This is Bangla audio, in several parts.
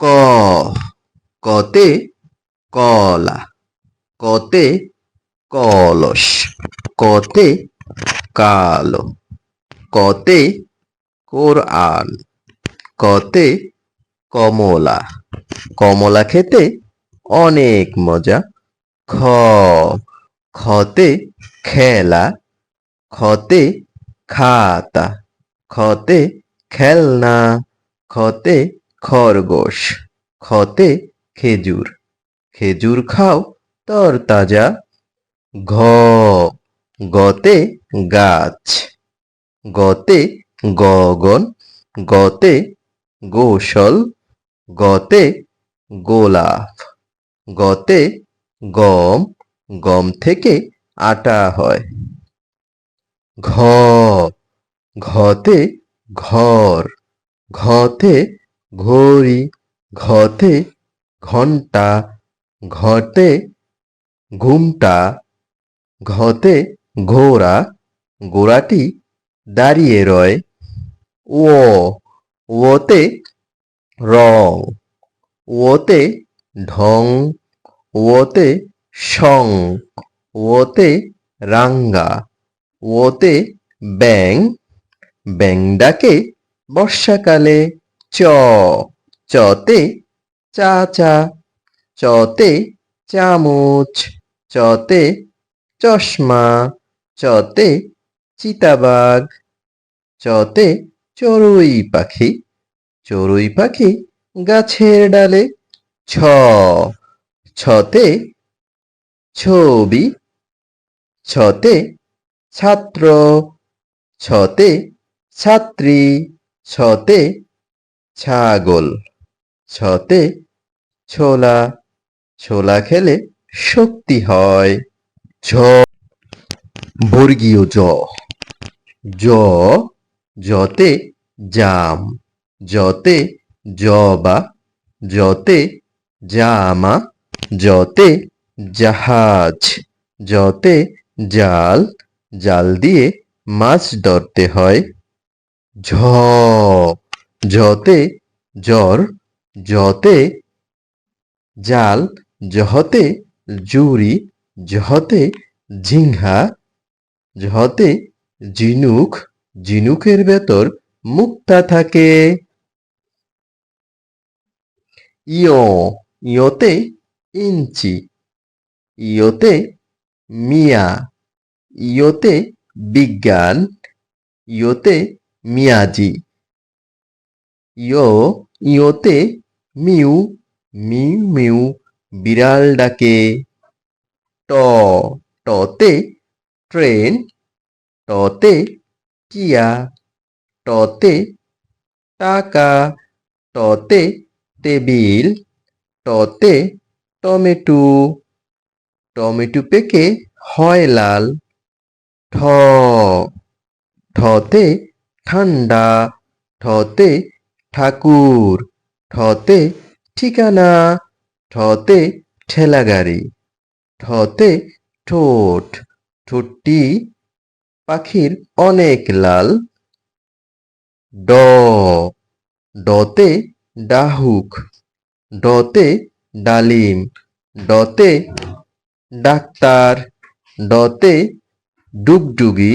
ক, কতে কলা, কতে কলস, কতে কালো, কতে কোরআন, কতে কমলা কমলা খেতে অনেক মজা, খ, খতে খেলা, খতে খাতা, খতে খেলনা, খতে খরগোশ, খতে খেজুর। খেজুর খাও, তর তাজা। ঘ, গতে গাছ। গতে গগন, গতে গোসল। গতে গোলাপ। গতে গম গম থেকে আটা হয়। ঘ, ঘতে ঘর। ঘতে ঘড়ি ঘতে ঘণ্টা ঘটে ঘুমটা ঘতে ঘোড়া গোড়াটি দাঁড়িয়ে রয়। ও, ওতে রং, ওতে ঢং, ওতে সং, ওতে রাঙ্গা, ওতে ব্যাং ব্যাং ডাকে বর্ষাকালে চ চতে চাচা, চতে চামচ, চতে চশমা, চতে চিতাবাঘ, চতে চড়ুই পাখি চড়ুই পাখি গাছের ডালে, ছ, ছতে ছবি, ছতে ছাত্র, ছতে ছাত্রী, ছতে ছাগল। ছতে ছোলা। ছোলা খেলে শক্তি হয়। ঝ বর্গীয় জ। জ যতে জাম। যতে জবা। যতে জামা। যতে জাহাজ। যতে জাল। জাল দিয়ে মাছ ধরতে হয়। ঝ যতে জ্বর যতে জাল, যহতে জুরি, যহতে ঝিঙ্গা যহতে ঝিনুক, ঝিনুকের ভেতর মুক্তা থাকে। ইয়, ইয়তে ইঞ্চি, ইয়তে মিয়া, ইয়তে বিজ্ঞান, ইয়তে মিয়াজি। ইয়, ইয়তে মিউ মিউ মিউ, বিড়াল ডাকে। ট, টতে ট্রেন, টতে টিয়া টতে টাকা, টতে টেবিল, টতে টমেটো। টমেটো পেকে হয় লাল। ঠ, ঠতে ঠান্ডা, ঠতে ঠাকুর, ঠতে ঠিকানা, ঠতে ঠেলাগাড়ি, ঠতে ঠোঁট, ঠোঁটটি পাখির অনেক লাল। ড, ডতে ডাহুক, ডতে ডালিম, ডতে ডাক্তার, ডতে ডুগডুগি,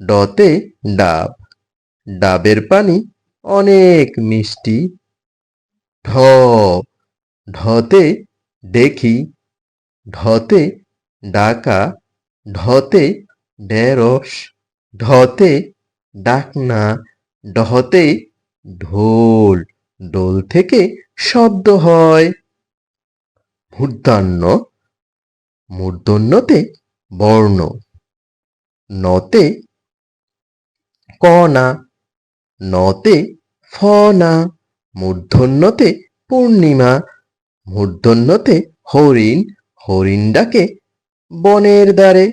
ডতে ডাব। ডাবের পানি অনেক মিষ্টি। ঢ, ঢতে দেখি, ঢতে ডাকা, ঢতে ঢেঁড়স, ঢতে ডাকনা, ঢতে ঢোল ডোল থেকে শব্দ হয়। মূর্ধন্য, মূর্ধন্যতে বর্ণ, নতে কণা, নতে ফনা। মূর্ধন্যতে পূর্ণিমা। মূর্ধন্যতে হরিণ। হরিণ ডাকে বনের দ্বারে।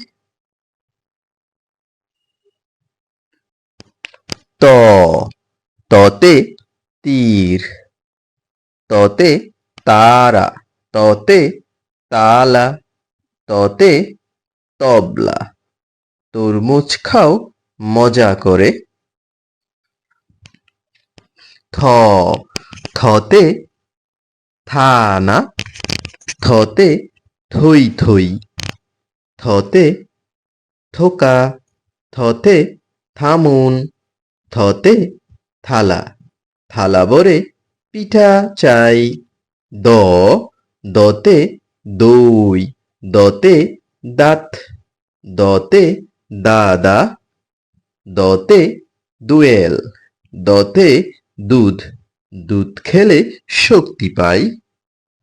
ত। ততে তীর। ততে তারা। ততে তালা। ততে তবলা। তরমুজ খাও, মজা করে। থ, থতে থানা, থতে থই থই, থতে থোকা, থতে থামুন, থতে থালা থালা ভরে পিঠা চাই, দ, দতে দই, দতে দাঁত, দতে দাদা, দতে দুয়েল, দতে দুধ। দুধ খেলে শক্তি পাই।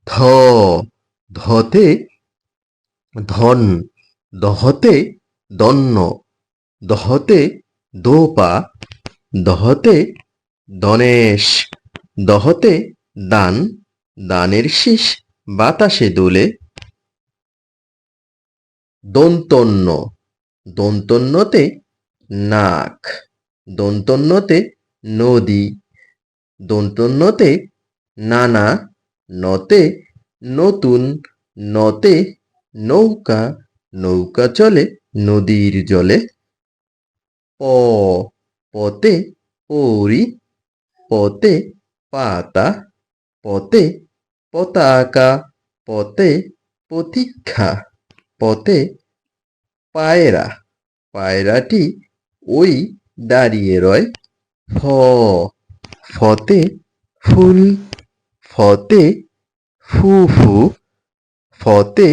ধ। ধতে ধন। দহতে দন্ন। দহতে দোপা। দহতে দনেশ। দহতে দান। দানের শীষ বাতাসে দোলে। দন্তন্য। দন্তন্যতে নাক। দন্তন্যতে নদী। দন্তন্যতে নানা নতে নতুন নতে নৌকা নৌকা চলে নদীর জলে। প পতে পরি, পতে পাতা, পতে পতাকা, পতে প্রতীক্ষা পতে পায়রা, পায়রাটি ওই দাঁড়িয়ে রয়। ফ ফতে ফুল, ফতে ফুফু, ফতে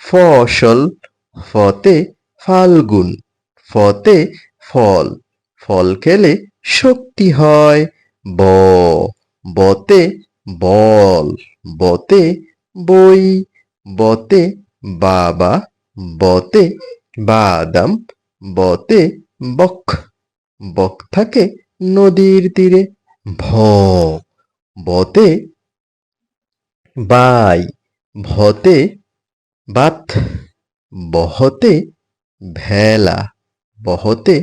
ফসল, ফতে ফাল্গুন, ফতে ফল। ফল খেলে শক্তি হয়। ব, বতে বল, বতে বই, বতে বাবা, বতে বাদাম, বতে বক বক থাকে নদীর তীরে। ভ, বতে বাই, ভতে বাত, বহতে ভেলা, বহতে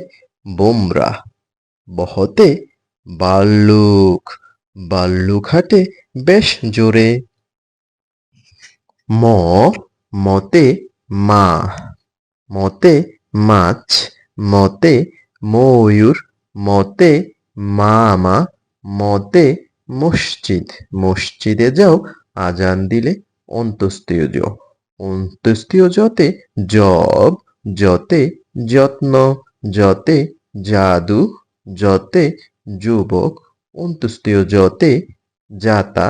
বোমরা, বহতে বাল্লুক হাটে বেশ জোরে। ম, মতে মা, মতে মাছ, মতে ময়ূর, মতে মামা মতে মসজিদ। মসজিদে যাও, আজান দিলে অন্তস্তীয় জ অন্তস্তীয় যতে জব যতে যত্ন যতে জাদু যতে যুবক অন্তস্তীয় যতে জাতা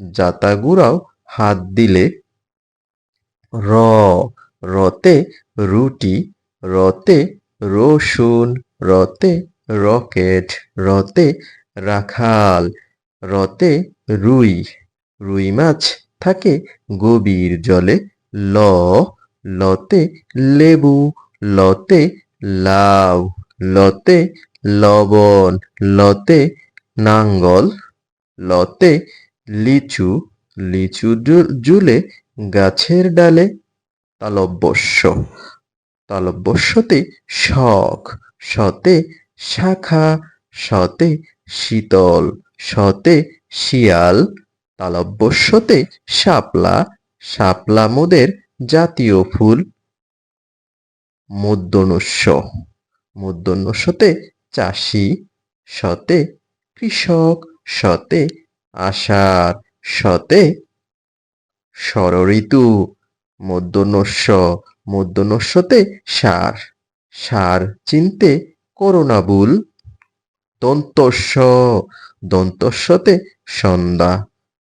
জাতা গুড়াও, হাত দিলে র। রতে রুটি, রতে রসুন, রতে রকেট, রতে রাখাল, রতে রুই রুই মাছ থাকে গভীর জলে, ল, লতে লেবু, লতে লাউ, লতে লবণ, লতে নাঙ্গল, লতে লিচু লিচু জুলে গাছের ডালে তালব্যস্য। তালব্যস্যতে শখ সতে শাখা, শতে শীতল, সতে শিয়াল, তালব্যস্যতে শাপলা শাপলা মোদের জাতীয় ফুল। মধ্যনস্য মধ্যনস্যতে চাষি, সতে কৃষক, সতে আষাঢ় শতে ষড়ঋতু মধ্যনস্য মধ্যনস্যতে সার সার চিনতে করোনা বুল দন্তস্য দন্তস্যতে সন্ধ্যা,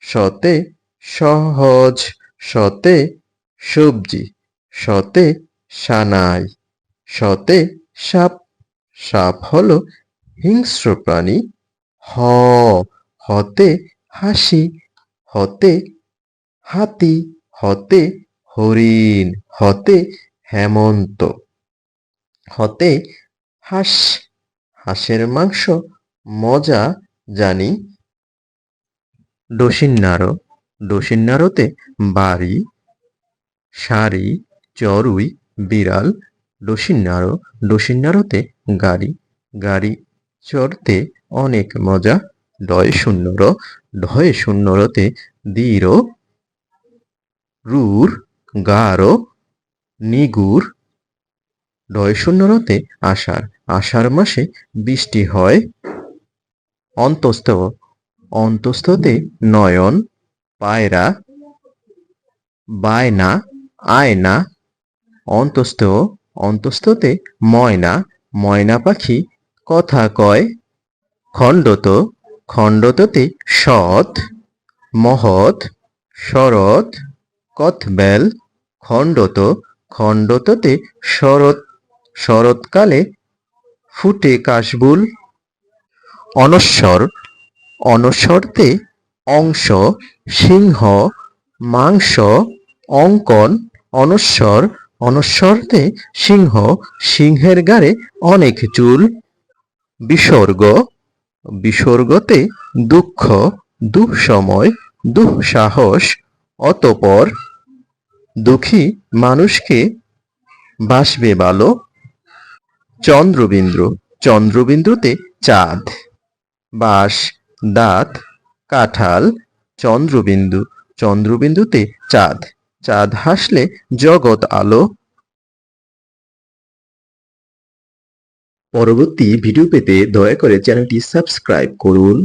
সতে সহজ, সতে সবজি, সতে সানাই, সতে সাপ। সাপ হল হিংস্র প্রাণী। হ, হতে হাসি, হতে হাতি, হতে হরিণ, হতে হেমন্ত, হতে হাঁস। হাঁসের মাংস, মজা, জানি। ডসিন্নারো ডসিন্নারোতে বাড়ি, শাড়ি, চড়ুই, বিড়াল ডসিন্নারো ডসিন্নারোতে গাড়ি গাড়ি চড়তে অনেক মজা। ডয় শূন্যর, ঢয় শূন্যরতে দীর রুর, গারো, নিগুর ডয় শূন্যরতে আষাঢ়। আষাঢ় মাসে বৃষ্টি হয়। অন্তস্থ, অন্তস্থতে নয়ন, পায়রা, বায়না, আয়না, অন্তস্থ, অন্তস্থতে ময়না ময়না পাখি কথা কয়। খণ্ডত, খণ্ডততে সৎ, মহৎ, শরৎ, কথবেল। খণ্ডত, খণ্ডততে শরৎ, শরৎকালে ফুটে কাশবুল। অনস্বর অনস্বরতে অংশ, সিংহ, মাংস, অঙ্কন অনস্বর অনস্বরতে সিংহ, সিংহের গাড়ে অনেক চুল। বিসর্গ, বিসর্গতে দুঃখ, দুঃসময়, দুঃসাহস, অতপর। দুঃখী মানুষকে বাসবে ভালো চন্দ্রবিন্দু, চন্দ্রবিন্দুতে চাঁদ। বাস দাঁত, কাঁঠাল, চন্দ্রবিন্দু, চন্দ্রবিন্দুতে চাঁদ। চাঁদ হাসলে জগৎ আলো। পরবর্তী ভিডিও পেতে দয়া করে চ্যানেলটি সাবস্ক্রাইব করুন।